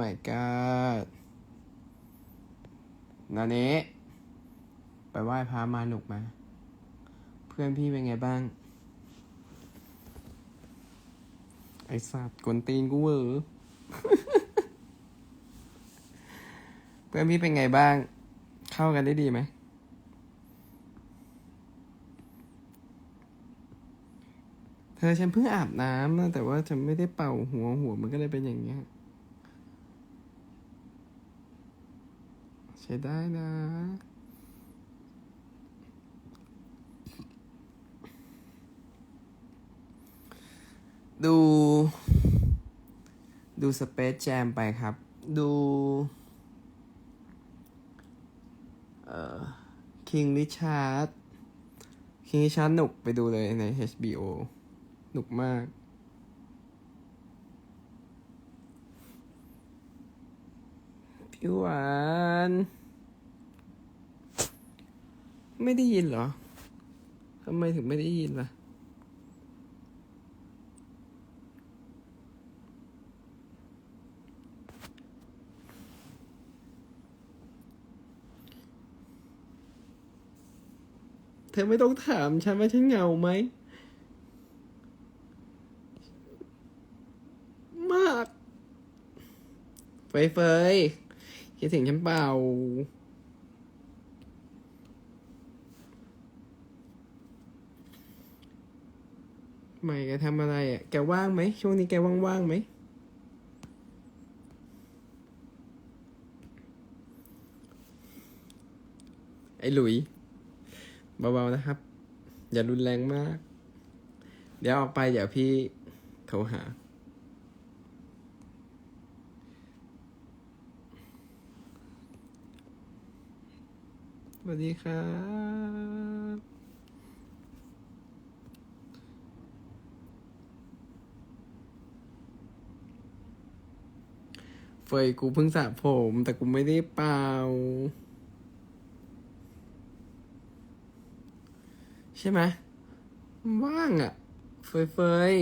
my god นาเนะไปไหว้พระมาหนุกมา เพื่อนพี่เป็นไงบ้าง ไอสัตว์กวนตีนกูเวอร์เพื่อนพี่เป็นไงบ้าง เข้ากันได้ดีไหม เธอฉันเพิ่งอาบน้ำนะแต่ว่าฉันไม่ได้เป่าหัวหัวมันก็เลยเป็นอย่างเงี้ย ใช้ได้นะ ดู ดูสเปซแจมไปครับ ดูเอ่อคิงริชาร์ดคิงริชาร์ดหนุกไปดูเลยใน HBO หนุกมาก พี่หวาน ไม่ได้ยินเหรอทำไมถึงไม่ได้ยินล่ะเธอไม่ต้องถามฉันว่าฉันเหงาไหม มาก เฟยเฟย คิดถึงฉันเปล่าใหม่แกทำอะไรอะ แกว่างไหม ช่วงนี้แกว่างๆไหม ไอ้หลุย เบาๆนะครับ อย่ารุนแรงมาก เดี๋ยวออกไปเดี๋ยวพี่โทรหา สวัสดีครับเฟยกูเพิ่งสระผม แต่กูไม่ได้เป่า ใช่ไหมว่างอะ่ะ เฟยเฟย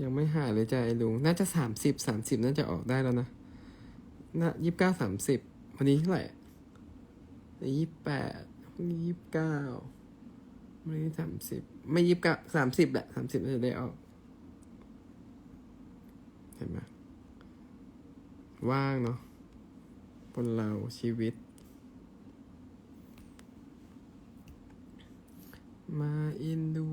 ยังไม่หายเลยจ้ะไอ้ลุง น่าจะสามสิบสามสิบน่าจะออกได้แล้วนะ น่ายี่สิบเก้าสามสิบวันนี้เท่าไหร่ยี่สิบแปดวันนี้ยี่สิบเก้าวันนี้สามสิบไม่ยี่สิบเก้าสามสิบแหละสามสิบน่าจะได้ออก เห็นไหมว่างเนาะคนเราชีวิต มาอินดู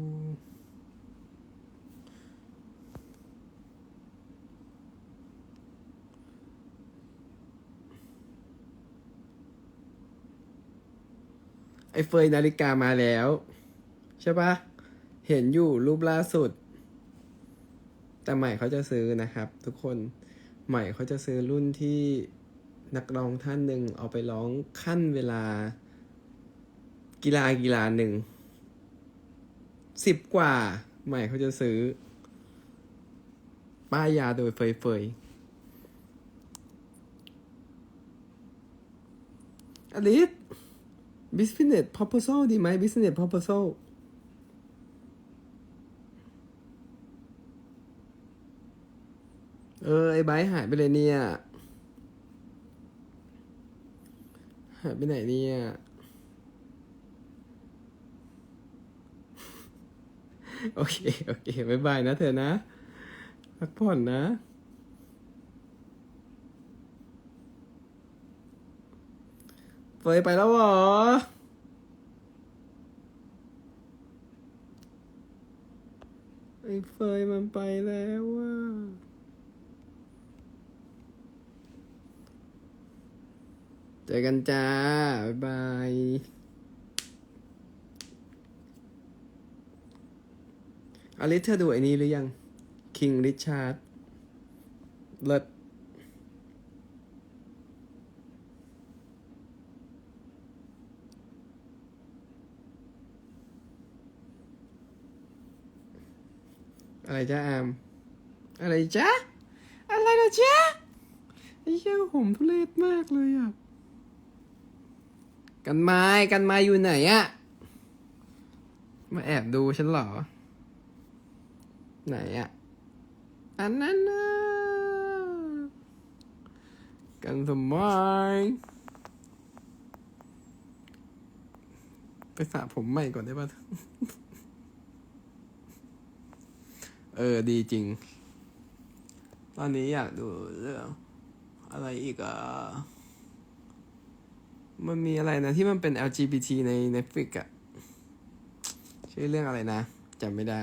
ไอ้เฟยนาฬิกามาแล้ว ใช่ปะเห็นอยู่รูปล่าสุด แต่ใหม่เขาจะซื้อนะครับ ทุกคนใหม่เขาจะซื้อรุ่นที่นักร้องท่านหนึ่งเอาไปร้องขั้นเวลา กีฬากีฬาหนึ่งสิบกว่า ใหม่เขาจะซื้อ ป้ายยาโดยเฟยเฟยอลิส business proposal ดีไหม business proposal เออ ไอ้ไบหายไปเลยเนี่ย หายไปไหนเนี่ย โอเค โอเคบายบายนะเธอนะ พักผ่อนนะ เฟยไปแล้วเหรอ ไอ้เฟยมันไปแล้วอะเจอกันจ้า บ๊ายบายอลิสเธอดูไอ้นี้หรือยัง คิงริชาร์ด เลิศ อะไรจ้าอาม อะไรจ้าอะไรนะจ้าไอ้เหี้ยผมทุเรศมากเลยอะ กันไม้กันไม้อยู่ไหนอะมาแอบดูฉันเหรอ ไหนอะอันนั้นนะกันสมัยไปสระผมใหม่ก่อนได้ป่ะ เออ ดีจริง ตอนนี้อยากดูเรื่อง อะไรอีกอะ มันมีอะไรนะที่มันเป็น LGBT ใน Netflix อะชื่อเรื่องอะไรนะจำไม่ได้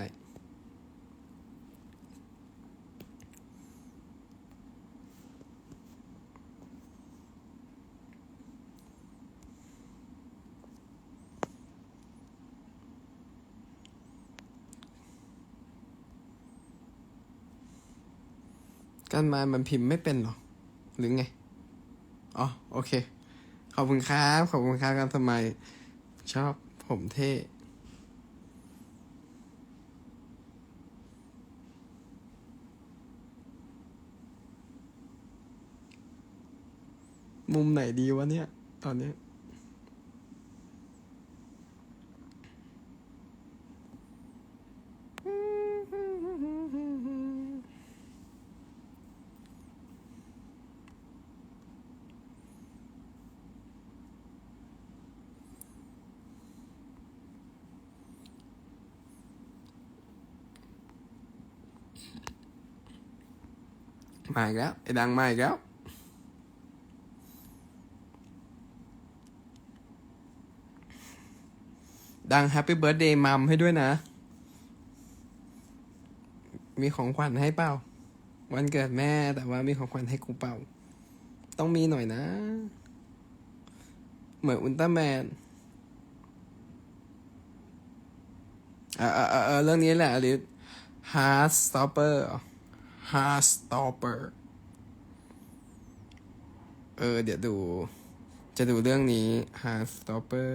การมามันพิมพ์ไม่เป็นหรอ หรือไง อ๋อ โอเค ขอบคุณครับ ขอบคุณครับการทำไมชอบผมเท่มุมไหนดีวะเนี่ย ตอนเนี้ มาอีกแล้วไอ้ดังมาอีกแล้ว ดังแฮปปี้เบิร์ดเดย์มัมให้ด้วยนะ มีของขวัญให้เปล่า วันเกิดแม่แต่ว่ามีของขวัญให้กูเปล่า ต้องมีหน่อยนะ เหมือนอุลตร้าแมนเออเออเออเรื่องนี้แหละอลิฮาร์ดสตอปเปอร์ Heart Stopper เออ เดี๋ยวดู จะดูเรื่องนี้ Heart Stopper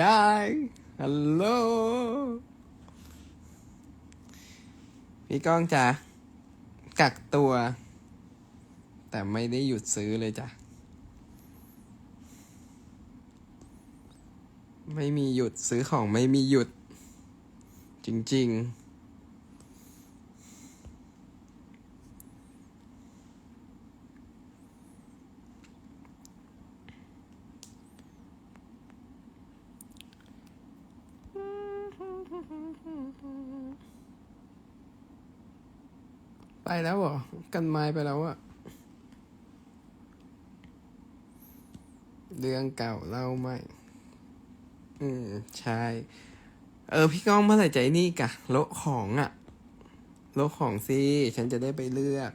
ยายฮัลโหลพี่ก้องจ้ะกักตัว แต่ไม่ได้หยุดซื้อเลยจ้ะ ไม่มีหยุดซื้อของไม่มีหยุด จริง ๆ ไปแล้วเหรอ กันไม้ไปแล้วอะเรื่องเก่าเล่าใหม่ อืม ใช่ เออ พี่ก้องเมื่อไหร่ใจนี่กะโละของอะโละของสิ ฉันจะได้ไปเลือก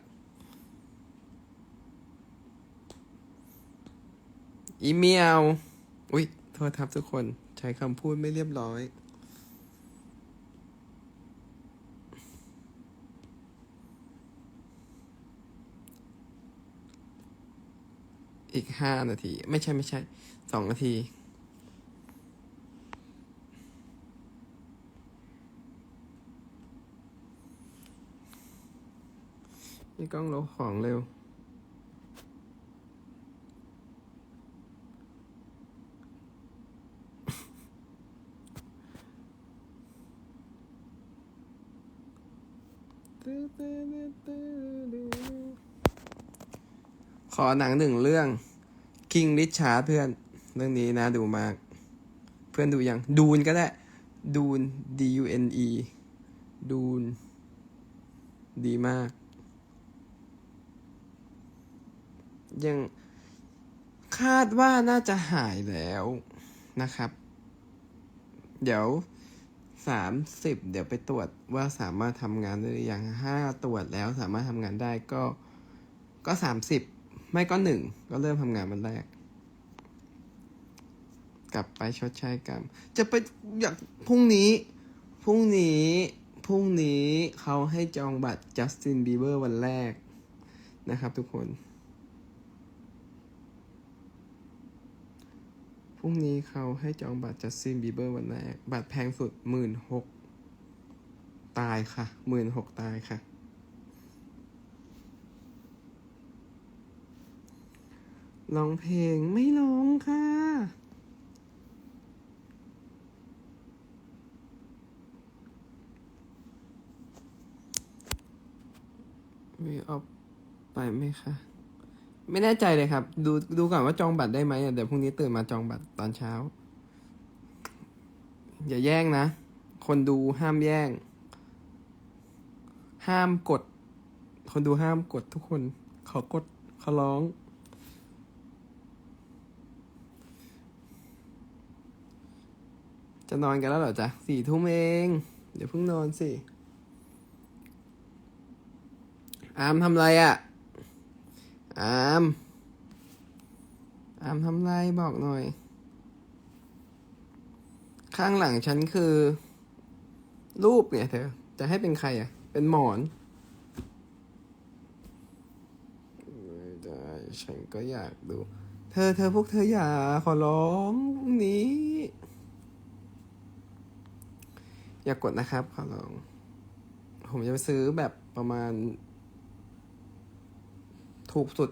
อีเมล อุ๊ย โทษครับทุกคน ใช้คำพูดไม่เรียบร้อย อีกห้านาที ไม่ใช่ไม่ใช่สองนาที นี่กล้องลบของเร็ว ขอหนังหนึ่งเรื่อง King Richard เพื่อนเรื่องนี้นะดูมาก เพื่อนดูยังดูนก็ได้ดูน D U N E ดูน ดีมาก ยังคาดว่าน่าจะหายแล้วนะครับ เดี๋ยวสามสิบเดี๋ยวไปตรวจว่าสามารถทำงานได้หรือยังถ้าตรวจแล้วสามารถทำงานได้ก็ก็สามสิบ ไม่ก็หนึ่งก็เริ่มทำงานวันแรก กลับไปชดใช้กรรม จะไปอยากพรุ่งนี้ พรุ่งนี้พรุ่งนี้เขาให้จองบัตรจัสตินบีเบอร์วันแรกนะครับทุกคนพรุ่งนี้เขาให้จองบัตรจัสตินบีเบอร์วันแรก บัตรแพงสุดหมื่นหกตายค่ะหมื่นหกตายค่ะ ร้องเพลงไม่ร้องค่ะ วีออฟไปไหมคะ ไม่แน่ใจเลยครับ ดูดูก่อนว่าจองบัตรได้ไหมเดี๋ยวพรุ่งนี้ตื่นมาจองบัตรตอนเช้า อย่าแย่งนะ คนดูห้ามแย่ง ห้ามกด คนดูห้ามกดทุกคน ขอกดขอร้อง นอนกันแล้วเหรอจ๊ะสี่ทุ่มเอง เดี๋ยวเพิ่งนอนสิอามทำไรอะ่ะ อาม อามทำไรบอกหน่อย ข้างหลังฉันคือ รูปเนี่ยเธอ จะให้เป็นใครอะ่ะ เป็นหมอนไม่ได้ฉันก็อยากดู เธอเธอพวกเธออย่าขอร้องพรุ่งนี้ อย่ากดนะครับขอร้อง ผมจะไปซื้อแบบประมาณ ถูกสุด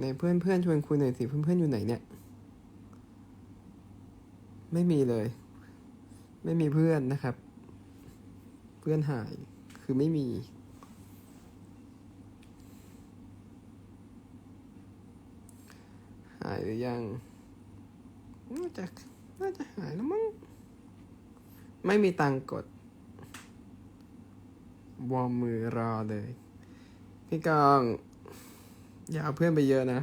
ในเพื่อนเพื่อนชวนคุยหน่อยสิเพื่อนเพื่อนอยู่ไหนเนี่ย ไม่มีเลย ไม่มีเพื่อนนะครับ เพื่อนหายคือไม่มีายหรือยัง น่าจะ น่าจะหายแล้วมั้ง ไม่มีตังกด วอมมือรอเลย พี่กอง อย่าเอาเพื่อนไปเยอะนะ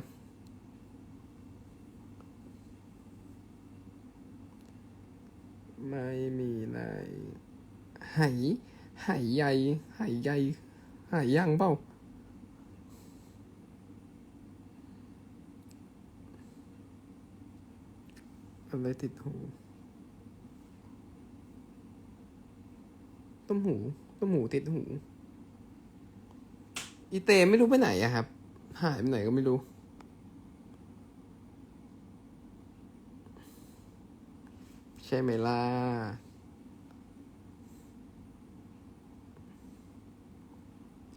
ไม่มีอะไรหายหายใหญ่หายใหญ่หายยังเปล่า อะไรติดหู ต้มหู ต้มหูติดหู อีเตไม่รู้ไปไหนอะครับ หายไปไหนก็ไม่รู้ ใช่ไหมล่ะ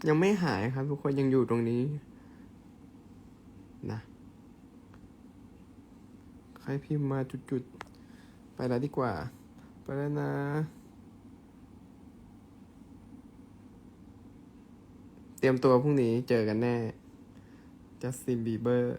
ยังไม่หายครับ ทุกคนยังอยู่ตรงนี้ นะ ใค รพิมพ์มาจุดๆ ไปแล้วดีกว่า ไปแล้วนะ เตรียมตัวพรุ่งนี้เจอกันแน่จัสตินบีเบอร์